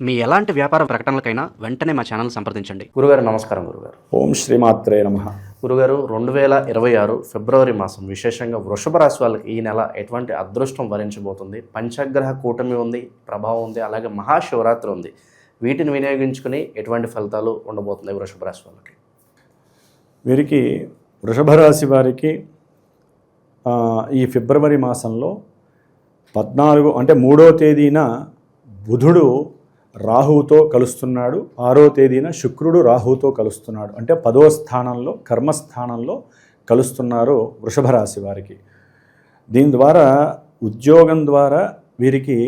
మీ ఎలాంటి వ్యాపార ప్రకటనలకైనా వెంటనే మా ఛానల్ సంప్రదించండి. గురుగారు నమస్కారం గురుగారు. ఓం శ్రీమాత్రే నమ. గురుగారు రెండు వేల ఇరవై ఆరు ఫిబ్రవరి మాసం విశేషంగా వృషభ రాశి వాళ్ళకి ఈ నెల ఎటువంటి అదృష్టం వరించబోతుంది? పంచగ్రహ కూటమి ఉంది ప్రభావం ఉంది అలాగే మహాశివరాత్రి ఉంది. వీటిని వినియోగించుకుని ఎటువంటి ఫలితాలు ఉండబోతున్నాయి వృషభ రాశి వాళ్ళకి? వీరికి వృషభ రాశి వారికి ఆ, ఈ ఫిబ్రవరి మాసంలో పద్నాలుగు అంటే మూడో తేదీన బుధుడు రాహువుతో కలుస్తున్నాడు. ఆరో తేదీన శుక్రుడు రాహువుతో కలుస్తున్నాడు. అంటే పదో స్థానంలో కర్మస్థానంలో కలుస్తున్నారు వృషభ రాశి వారికి. దీని ద్వారా ఉద్యోగం ద్వారా వీరికి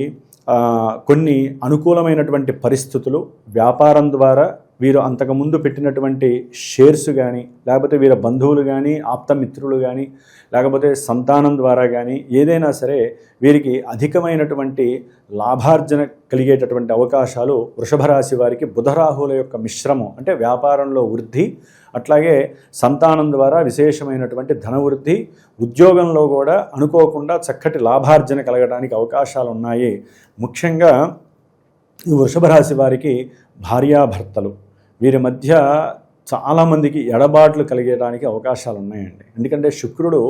కొన్ని అనుకూలమైనటువంటి పరిస్థితులు వ్యాపారం ద్వారా వీరు అంతకుముందు పెట్టినటువంటి షేర్స్ కానీ లేకపోతే వీరి బంధువులు కానీ ఆప్తమిత్రులు కానీ లేకపోతే సంతానం ద్వారా కానీ ఏదైనా సరే వీరికి అధికమైనటువంటి లాభార్జన కలిగేటటువంటి అవకాశాలు వృషభ రాశి వారికి బుధరాహుల యొక్క మిశ్రమం అంటే వ్యాపారంలో వృద్ధి అట్లాగే సంతానం ద్వారా విశేషమైనటువంటి ధనవృద్ధి ఉద్యోగంలో కూడా అనుకోకుండా చక్కటి లాభార్జన కలగడానికి అవకాశాలు ఉన్నాయి. ముఖ్యంగా ఈ వృషభ రాశి వారికి భార్యాభర్తలు. వీరి మధ్య చాలామందికి ఎడబాట్లు కలిగేయడానికి అవకాశాలు ఉన్నాయండి ఎందుకంటే శుక్రుడు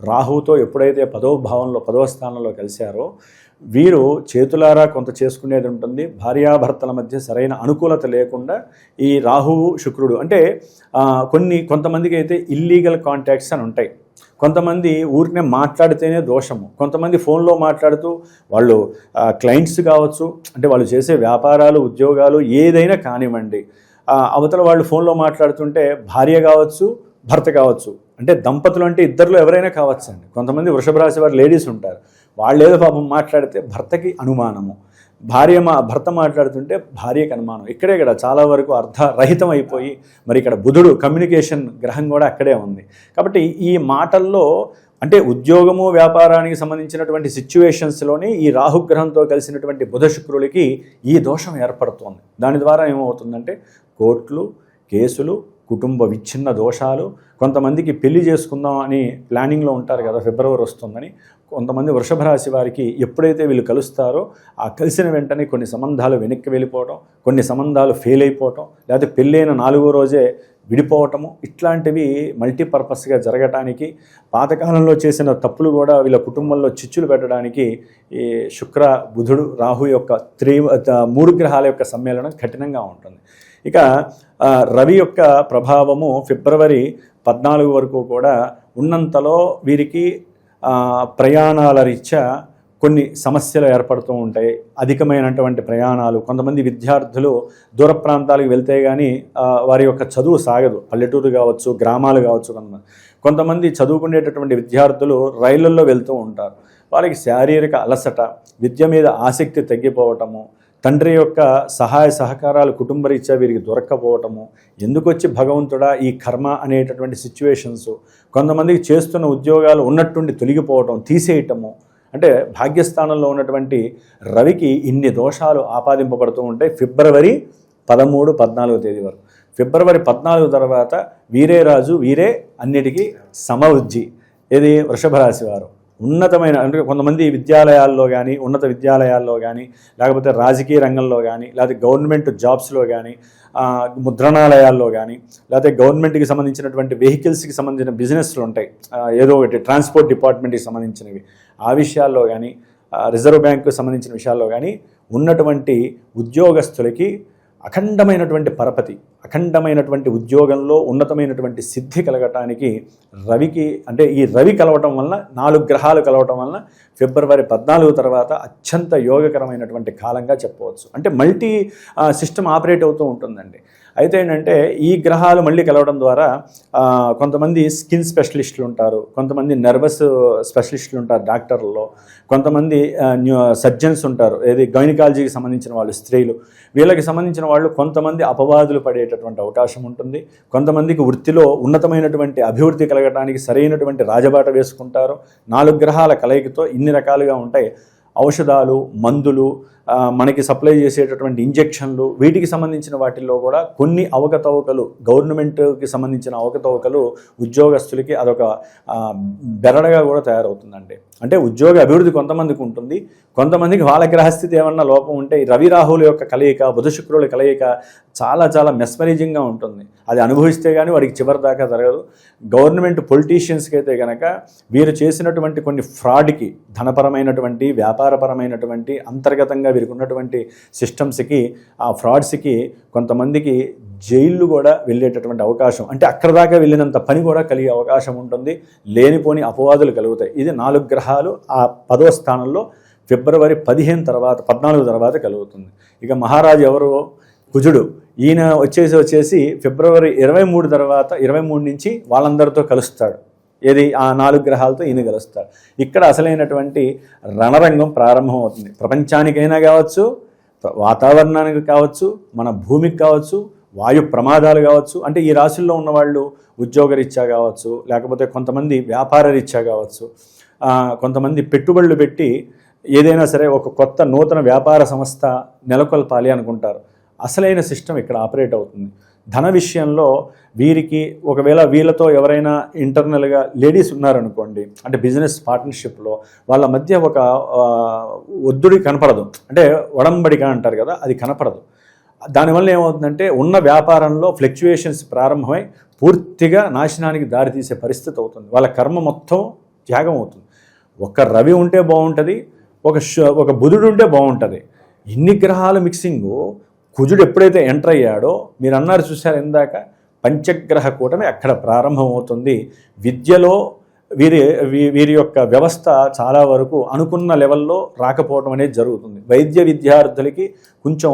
రాహుతో ఎప్పుడైతే పదవ భావంలో పదవ స్థానంలో కలిశారో వీరు చేతులారా కొంత చేసుకునేది ఉంటుంది. భార్యాభర్తల మధ్య సరైన అనుకూలత లేకుండా ఈ రాహువు శుక్రుడు అంటే కొన్ని కొంతమందికి అయితే ఇల్లీగల్ కాంటాక్ట్స్ అని ఉంటాయి. కొంతమంది ఊరినే మాట్లాడితేనే దోషము. కొంతమంది ఫోన్లో మాట్లాడుతూ వాళ్ళు క్లయింట్స్ కావచ్చు అంటే వాళ్ళు చేసే వ్యాపారాలు ఉద్యోగాలు ఏదైనా కానివ్వండి. అవతల వాళ్ళు ఫోన్లో మాట్లాడుతుంటే భార్య కావచ్చు భర్త కావచ్చు. అంటే దంపతులు అంటే ఇద్దరిలో ఎవరైనా కావచ్చు అండి. కొంతమంది వృషభ రాశి వారు లేడీస్ ఉంటారు. వాళ్ళు ఏదో పాపం మాట్లాడితే భర్తకి అనుమానము. భార్య మా భర్త మాట్లాడుతుంటే భార్యకి అనుమానం. ఇక్కడే ఇక్కడ చాలా వరకు అర్థరహితం అయిపోయి మరి ఇక్కడ బుధుడు కమ్యూనికేషన్ గ్రహం కూడా అక్కడే ఉంది. కాబట్టి ఈ మాటల్లో అంటే ఉద్యోగము వ్యాపారానికి సంబంధించినటువంటి సిచ్యువేషన్స్లోని ఈ రాహుగ్రహంతో కలిసినటువంటి బుధ శుక్రులకి ఈ దోషం ఏర్పడుతోంది. దాని ద్వారా ఏమవుతుందంటే కోర్టులు కేసులు కుటుంబ విచ్ఛిన్న దోషాలు కొంతమందికి పెళ్ళి చేసుకుందాం అని ప్లానింగ్లో ఉంటారు కదా ఫిబ్రవరి వస్తుందని. కొంతమంది వృషభ రాశి వారికి ఎప్పుడైతే వీళ్ళు కలుస్తారో ఆ కలిసిన వెంటనే కొన్ని సంబంధాలు వెనక్కి వెళ్ళిపోవటం కొన్ని సంబంధాలు ఫెయిల్ అయిపోవటం లేకపోతే పెళ్ళైన నాలుగో రోజే విడిపోవటము ఇట్లాంటివి మల్టీపర్పస్గా జరగటానికి పాతకాలంలో చేసిన తప్పులు కూడా వీళ్ళ కుటుంబంలో చిచ్చులు పెట్టడానికి ఈ శుక్ర బుధుడు రాహు యొక్క త్రీ మూడు గ్రహాల యొక్క సమ్మేళనం కఠినంగా ఉంటుంది. ఇక రవి యొక్క ప్రభావము ఫిబ్రవరి పద్నాలుగు వరకు కూడా ఉన్నంతలో వీరికి ప్రయాణాల రీత్యా కొన్ని సమస్యలు ఏర్పడుతూ ఉంటాయి. అధికమైనటువంటి ప్రయాణాలు కొంతమంది విద్యార్థులు దూర ప్రాంతాలకు వెళ్తే కానీ వారి యొక్క చదువు సాగదు. పల్లెటూరు కావచ్చు గ్రామాలు కావచ్చు కొంతమంది కొంతమంది చదువుకునేటటువంటి విద్యార్థులు రైళ్ళల్లో వెళ్తూ ఉంటారు. వాళ్ళకి శారీరక అలసట విద్య మీద ఆసక్తి తగ్గిపోవటము తండ్రి యొక్క సహాయ సహకారాలు కుటుంబరీత్యా వీరికి దొరక్కపోవటము ఎందుకు వచ్చి భగవంతుడా ఈ కర్మ అనేటటువంటి సిచ్యువేషన్స్ కొంతమందికి చేస్తున్న ఉద్యోగాలు ఉన్నట్టుండి తొలగిపోవటం తీసేయటము. అంటే భాగ్యస్థానంలో ఉన్నటువంటి రవికి ఇన్ని దోషాలు ఆపాదింపబడుతూ ఉంటాయి. ఫిబ్రవరి పదమూడు పద్నాలుగో తేదీ వరకు. ఫిబ్రవరి పద్నాలుగు తర్వాత వీరే రాజు వీరే అన్నిటికీ సమవుజ్జి ఇది వృషభ రాశి వారు. ఉన్నతమైన అంటే కొంతమంది విద్యాలయాల్లో కానీ ఉన్నత విద్యాలయాల్లో కానీ లేకపోతే రాజకీయ రంగంలో కానీ లేకపోతే గవర్నమెంట్ జాబ్స్లో కానీ ముద్రణాలయాల్లో కానీ లేకపోతే గవర్నమెంట్కి సంబంధించినటువంటి వెహికల్స్కి సంబంధించిన బిజినెస్లు ఉంటాయి. ఏదో ఒకటి ట్రాన్స్పోర్ట్ డిపార్ట్మెంట్కి సంబంధించినవి. ఆ విషయాల్లో కానీ రిజర్వ్ బ్యాంకుకు సంబంధించిన విషయాల్లో కానీ ఉన్నటువంటి ఉద్యోగస్తులకి అఖండమైనటువంటి పరపతి అఖండమైనటువంటి ఉద్యోగంలో ఉన్నతమైనటువంటి సిద్ధి కలగటానికి రవికి అంటే ఈ రవి కలవటం వలన నాలుగు గ్రహాలు కలవటం వలన ఫిబ్రవరి పద్నాలుగు తర్వాత అత్యంత యోగకరమైనటువంటి కాలంగా చెప్పవచ్చు. అంటే మల్టీ సిస్టమ్ ఆపరేట్ అవుతూ ఉంటుందండి. అయితే ఏంటంటే ఈ గ్రహాలు మళ్ళీ కలవడం ద్వారా కొంతమంది స్కిన్ స్పెషలిస్టులు ఉంటారు కొంతమంది నర్వస్ స్పెషలిస్టులు ఉంటారు డాక్టర్లలో కొంతమంది సర్జన్స్ ఉంటారు ఏది గైనకాలజీకి సంబంధించిన వాళ్ళు స్త్రీలు. వీళ్ళకి సంబంధించిన వాళ్ళు కొంతమంది అపవాదులు పడేటటువంటి అవకాశం ఉంటుంది. కొంతమందికి వృత్తిలో ఉన్నతమైనటువంటి అభివృద్ధి కలగడానికి సరైనటువంటి రాజబాట వేసుకుంటారు. నాలుగు గ్రహాల కలయికతో ఇన్ని రకాలుగా ఉంటాయి. ఔషధాలు మందులు మనకి సప్లై చేసేటటువంటి ఇంజెక్షన్లు వీటికి సంబంధించిన వాటిల్లో కూడా కొన్ని అవకతవకలు గవర్నమెంట్కి సంబంధించిన అవకతవకలు ఉద్యోగస్తులకి అదొక బెరడగా కూడా తయారవుతుందండి. అంటే ఉద్యోగ అభివృద్ధి కొంతమందికి ఉంటుంది. కొంతమందికి వాళ్ళ గ్రహస్థితి ఏమన్నా లోపం ఉంటే రవి రాహుల యొక్క కలయిక బుధ శుక్రుల కలయిక చాలా చాలా మెస్మరైజింగ్గా ఉంటుంది. అది అనుభవిస్తే కానీ వాడికి చివరి దాకా జరగదు. గవర్నమెంట్ పొలిటీషియన్స్కి అయితే కనుక వీరు చేసినటువంటి కొన్ని ఫ్రాడ్కి ధనపరమైనటువంటి వ్యాపారపరమైనటువంటి అంతర్గతంగా వీరికి ఉన్నటువంటి సిస్టమ్స్కి ఆ ఫ్రాడ్స్కి కొంతమందికి జైళ్ళు కూడా వెళ్ళేటటువంటి అవకాశం. అంటే అక్కడ దాకా వెళ్ళినంత పని కూడా కలిగే అవకాశం ఉంటుంది. లేనిపోని అపవాదులు కలుగుతాయి. ఇది నాలుగు గ్రహాలు ఆ పదో స్థానంలో ఫిబ్రవరి పదిహేను తర్వాత పద్నాలుగు తర్వాత కలుగుతుంది. ఇక మహారాజు ఎవరు? కుజుడు. ఈయన వచ్చేసి వచ్చేసి ఫిబ్రవరి ఇరవై మూడు తర్వాత ఇరవై మూడు నుంచి వాళ్ళందరితో కలుస్తాడు. ఏది? ఆ నాలుగు గ్రహాలతో ఈయన కలుస్తాడు ఇక్కడ అసలైనటువంటి రణరంగం ప్రారంభమవుతుంది. ప్రపంచానికైనా కావచ్చు వాతావరణానికి కావచ్చు మన భూమికి కావచ్చు వాయు ప్రమాదాలు కావచ్చు అంటే ఈ రాశుల్లో ఉన్నవాళ్ళు ఉద్యోగరీత్యా కావచ్చు లేకపోతే కొంతమంది వ్యాపార రీత్యా కావచ్చు కొంతమంది పెట్టుబడులు పెట్టి ఏదైనా సరే ఒక కొత్త నూతన వ్యాపార సంస్థ నెలకొల్పాలి అనుకుంటారు. అసలైన సిస్టమ్ ఇక్కడ ఆపరేట్ అవుతుంది. ధన విషయంలో వీరికి ఒకవేళ వీళ్ళతో ఎవరైనా ఇంటర్నల్గా లేడీస్ ఉన్నారనుకోండి అంటే బిజినెస్ పార్ట్నర్షిప్లో వాళ్ళ మధ్య ఒక ఒద్దుడి ఒత్తిడి కనపడదు. అంటే ఒడంబడిక అంటారు కదా అది కనపడదు. దానివల్ల ఏమవుతుందంటే ఉన్న వ్యాపారంలో ఫ్లక్చుయేషన్స్ ప్రారంభమై పూర్తిగా నాశనానికి దారితీసే పరిస్థితి అవుతుంది. వాళ్ళ కర్మ మొత్తం త్యాగం అవుతుంది. ఒక రవి ఉంటే బాగుంటుంది ఒక ఒక బుధుడు ఉంటే బాగుంటుంది. ఇన్ని గ్రహాల మిక్సింగు కుజుడు ఎప్పుడైతే ఎంటర్ అయ్యాడో మీరు అన్నారు చూశారు ఇందాక పంచగ్రహ కూటమి అక్కడ ప్రారంభమవుతుంది. విద్యలో వీరి వీరి యొక్క వ్యవస్థ చాలా వరకు అనుకున్న లెవెల్లో రాకపోవడం అనేది జరుగుతుంది. వైద్య విద్యార్థులకి కొంచెం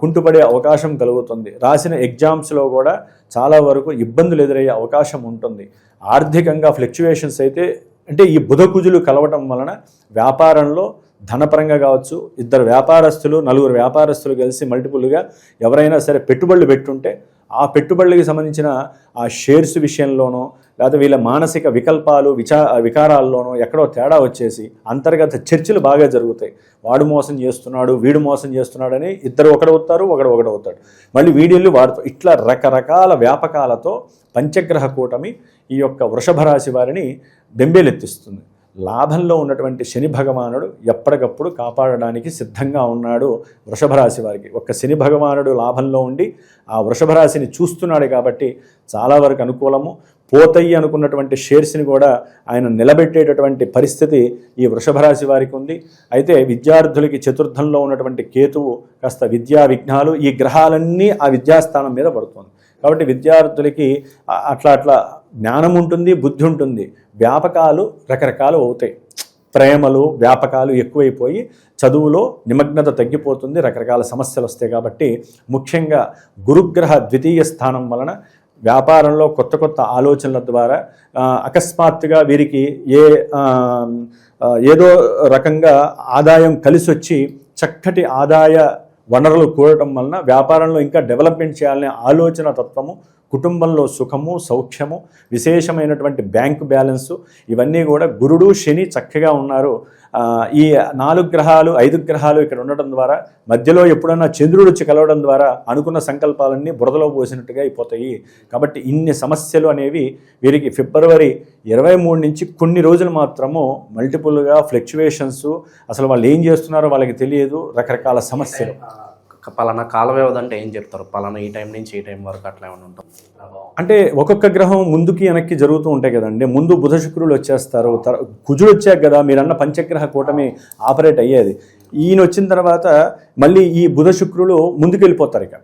కుంటుపడే అవకాశం కలుగుతుంది. రాసిన ఎగ్జామ్స్లో కూడా చాలా వరకు ఇబ్బందులు ఎదురయ్యే అవకాశం ఉంటుంది. ఆర్థికంగా ఫ్లక్చువేషన్స్ అయితే అంటే ఈ బుధకుజులు కలవటం వలన వ్యాపారంలో ధనపరంగా కావచ్చు ఇద్దరు వ్యాపారస్తులు నలుగురు వ్యాపారస్తులు కలిసి మల్టిపుల్గా ఎవరైనా సరే పెట్టుబడులు పెట్టుంటే ఆ పెట్టుబడులకి సంబంధించిన ఆ షేర్స్ విషయంలోనో లేకపోతే వీళ్ళ మానసిక వికల్పాలు విచా వికారాల్లోనో ఎక్కడో తేడా వచ్చేసి అంతర్గత చర్చలు బాగా జరుగుతాయి. వాడు మోసం చేస్తున్నాడు వీడు మోసం చేస్తున్నాడని ఇద్దరు ఒకడవుతారు ఒకడు ఒకడవుతాడు మళ్ళీ వీడియోలు వాడుతూ ఇట్లా రకరకాల వ్యాపకాలతో పంచగ్రహ కూటమి ఈ యొక్క వృషభ రాశి వారిని బెంబేలెత్తిస్తుంది. లాభంలో ఉన్నటువంటి శని భగవానుడు ఎప్పటికప్పుడు కాపాడడానికి సిద్ధంగా ఉన్నాడు వృషభరాశి వారికి. ఒక్క శని భగవానుడు లాభంలో ఉండి ఆ వృషభరాశిని చూస్తున్నాడు కాబట్టి చాలా వరకు అనుకూలము. పోతయ్యి అనుకున్నటువంటి షేర్స్ని కూడా ఆయన నిలబెట్టేటటువంటి పరిస్థితి ఈ వృషభరాశి వారికి ఉంది. అయితే విద్యార్థులకి చతుర్థంలో ఉన్నటువంటి కేతువు కాస్త విద్యా విఘ్నాలు ఈ గ్రహాలన్నీ ఆ విద్యాస్థానం మీద పడుతుంది. కాబట్టి విద్యార్థులకి అట్లా అట్లా జ్ఞానం ఉంటుంది బుద్ధి ఉంటుంది. వ్యాపకాలు రకరకాలు అవుతాయి. ప్రేమలు వ్యాపకాలు ఎక్కువైపోయి చదువులో నిమగ్నత తగ్గిపోతుంది రకరకాల సమస్యలు వస్తాయి కాబట్టి ముఖ్యంగా గురుగ్రహ ద్వితీయ స్థానం వలన వ్యాపారంలో కొత్త కొత్త ఆలోచనల ద్వారా అకస్మాత్తుగా వీరికి ఏ ఏదో రకంగా ఆదాయం కలిసి వచ్చి చక్కటి ఆదాయ వనరులు కూడటం వలన వ్యాపారంలో ఇంకా డెవలప్మెంట్ చేయాలనే ఆలోచన తత్వము కుటుంబంలో సుఖము సౌఖ్యము విశేషమైనటువంటి బ్యాంకు బ్యాలెన్సు ఇవన్నీ కూడా గురుడు శని చక్కగా ఉన్నారు. ఈ నాలుగు గ్రహాలు ఐదు గ్రహాలు ఇక్కడ ఉండడం ద్వారా మధ్యలో ఎప్పుడన్నా చంద్రుడు వచ్చి కలవడం ద్వారా అనుకున్న సంకల్పాలన్నీ బురదలో పోసినట్టుగా అయిపోతాయి. కాబట్టి ఇన్ని సమస్యలు అనేవి వీరికి ఫిబ్రవరి ఇరవై మూడు నుంచి కొన్ని రోజులు మాత్రము మల్టిపుల్గా ఫ్లక్చువేషన్స్ అసలు వాళ్ళు ఏం చేస్తున్నారో వాళ్ళకి తెలియదు. రకరకాల సమస్యలు. పలానా కాల వ్యవధి అంటే ఏం చెప్తారు? పలానా ఈ టైం నుంచి ఈ టైం వరకు అట్లా ఏమైనా ఉంటుంది? అంటే ఒక్కొక్క గ్రహం ముందుకి వెనక్కి జరుగుతూ ఉంటాయి కదండి. ముందు బుధ శుక్రులు వచ్చేస్తారు. కుజుడు వచ్చాక కదా మీరన్న పంచగ్రహ కూటమి ఆపరేట్ అయ్యేది. ఈయన వచ్చిన తర్వాత మళ్ళీ ఈ బుధ శుక్రులు ముందుకు వెళ్ళిపోతారు ఇక.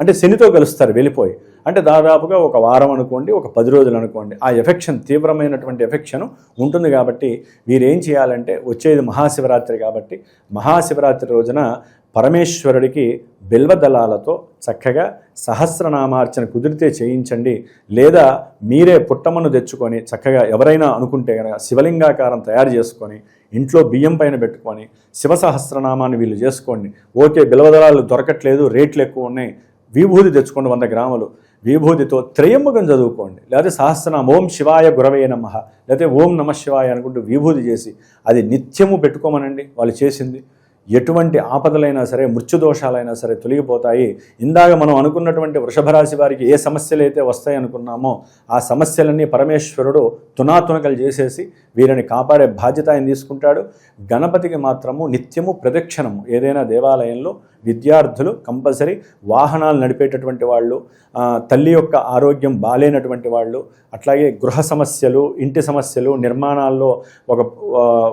అంటే శనితో కలుస్తారు వెళ్ళిపోయి. అంటే దాదాపుగా ఒక వారం అనుకోండి ఒక పది రోజులు అనుకోండి ఆ ఎఫెక్షన్ తీవ్రమైనటువంటి ఎఫెక్షన్ ఉంటుంది కాబట్టి వీరేం చేయాలంటే వచ్చేది మహాశివరాత్రి కాబట్టి మహాశివరాత్రి రోజున పరమేశ్వరుడికి బిల్వదళాలతో చక్కగా సహస్రనామార్చన కుదిరితే చేయించండి. లేదా మీరే పుట్టమను తెచ్చుకొని చక్కగా ఎవరైనా అనుకుంటే కనుక శివలింగాకారం తయారు చేసుకొని ఇంట్లో బియ్యం పైన పెట్టుకొని శివ సహస్రనామాన్ని వీళ్ళు చేసుకోండి. ఓకే బిల్వదళాలు దొరకట్లేదు రేట్లు ఎక్కువ ఉన్నాయి. విభూతి తెచ్చుకోండి వంద గ్రాములు. విభూతితో త్రయముఖం చదువుకోండి. లేకపోతే సహస్రనామ ఓం శివాయ గురవే నమ. లేకపోతే ఓం నమ శివాయ అనుకుంటూ విభూతి చేసి అది నిత్యము పెట్టుకోమనండి. వాళ్ళు చేసింది. ఎటువంటి ఆపదలైనా సరే మృత్యుదోషాలైనా సరే తొలగిపోతాయి. ఇందాక మనం అనుకున్నటువంటి వృషభరాశి వారికి ఏ సమస్యలు అయితే వస్తాయి అనుకున్నామో ఆ సమస్యలన్నీ పరమేశ్వరుడు తునాతునకలు చేసేసి వీరిని కాపాడే బాధ్యత ఆయన తీసుకుంటాడు. గణపతికి మాత్రము నిత్యము ప్రదక్షిణము. ఏదైనా దేవాలయంలో విద్యార్థులు కంపల్సరీ వాహనాలు నడిపేటటువంటి వాళ్ళు తల్లి యొక్క ఆరోగ్యం బాలేనటువంటి వాళ్ళు అట్లాగే గృహ సమస్యలు ఇంటి సమస్యలు నిర్మాణాల్లో ఒక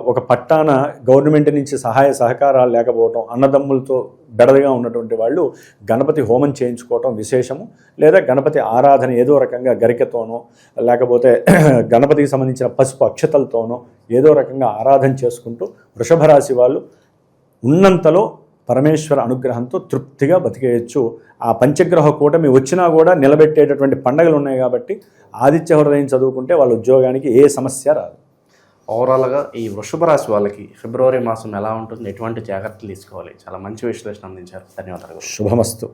ఒక పట్టాన గవర్నమెంట్ నుంచి సహాయ సహకారాలు లేకపోవటం అన్నదమ్ములతో బెడదగా ఉన్నటువంటి వాళ్ళు గణపతి హోమం చేయించుకోవటం విశేషము. లేదా గణపతి ఆరాధన ఏదో రకంగా గరికతోనో లేకపోతే గణపతికి సంబంధించిన పసుపు అక్షతలతోనో ఏదో రకంగా ఆరాధన చేసుకుంటూ వృషభ రాశి వాళ్ళు ఉన్నంతలో పరమేశ్వర అనుగ్రహంతో తృప్తిగా బతికేయచ్చు. ఆ పంచగ్రహ కూటమి వచ్చినా కూడా నిలబెట్టేటటువంటి పండగలు ఉన్నాయి కాబట్టి ఆదిత్య హృదయం చదువుకుంటే వాళ్ళ ఉద్యోగానికి ఏ సమస్య రాదు. ఓవరాల్గా ఈ వృషభ రాశి వాళ్ళకి ఫిబ్రవరి మాసం ఎలా ఉంటుంది? ఎటువంటి జాగ్రత్తలు తీసుకోవాలి? చాలా మంచి విశ్లేషణ అందించారు. ధన్యవాదాలు. శుభమస్తు.